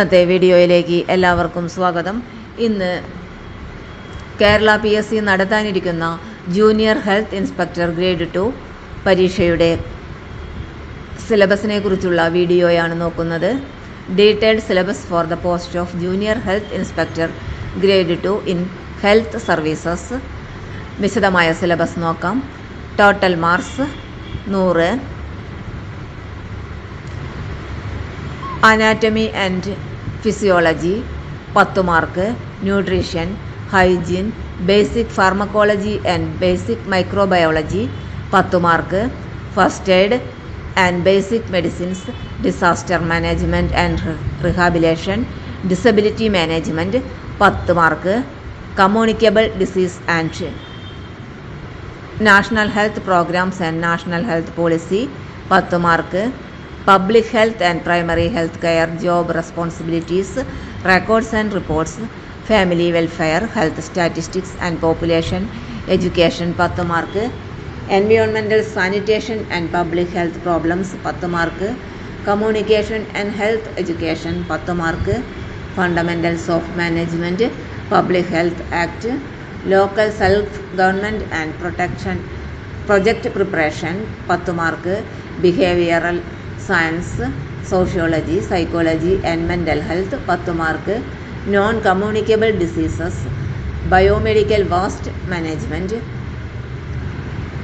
ഇന്നത്തെ വീഡിയോയിലേക്ക് എല്ലാവർക്കും സ്വാഗതം. ഇന്ന് Kerala P S C നടത്താനിരിക്കുന്ന junior health inspector grade two പരീക്ഷയുടെ സിലബസിനെ കുറിച്ചുള്ള വീഡിയോയാണ് നോക്കുന്നത്. Detailed syllabus for the post of junior health inspector grade two in health services. വിശദമായ സിലബസ് നോക്കാം. ടോട്ടൽ മാർക്സ് നൂറ്. അനാറ്റമി ആൻഡ് ഫിസിയോളജി പത്ത് mark nutrition hygiene basic pharmacology and basic microbiology പത്ത് mark first aid and basic medicines disaster management and rehabilitation disability management പത്ത് mark communicable disease and national health programs and national health policy പത്ത് mark public health and primary health care job responsibilities records and reports family welfare health statistics and population education പത്ത് mark എൻവിയോൺമെന്റൽ sanitation and public health problems പത്ത് mark communication and health education പത്ത് mark fundamentals of management public health act local self government and protection project preparation പത്ത് mark behavioural science sociology psychology and mental health പത്ത് mark non communicable diseases biomedical waste management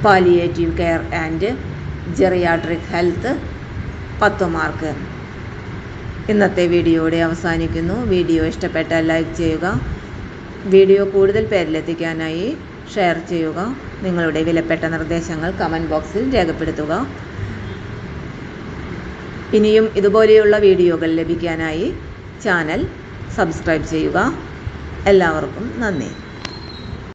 palliative care and geriatric health പത്ത് mark. ഇന്നത്തെ വീഡിയോയുടെ അവസാനിക്കുന്നു. Video ഇഷ്ടപ്പെട്ടാൽ like ചെയ്യുക. Video കൂടുതൽ പേരിലെത്തിക്കാനായി share ചെയ്യുക. നിങ്ങളുടെ വിലപ്പെട്ട നിർദ്ദേശങ്ങൾ കമന്റ് ബോക്സിൽ രേഖപ്പെടുത്തുക. ഇനിയും ഇതുപോലെയുള്ള വീഡിയോകൾ ലഭിക്കാനായി ചാനൽ സബ്സ്ക്രൈബ് ചെയ്യുക. എല്ലാവർക്കും നന്ദി.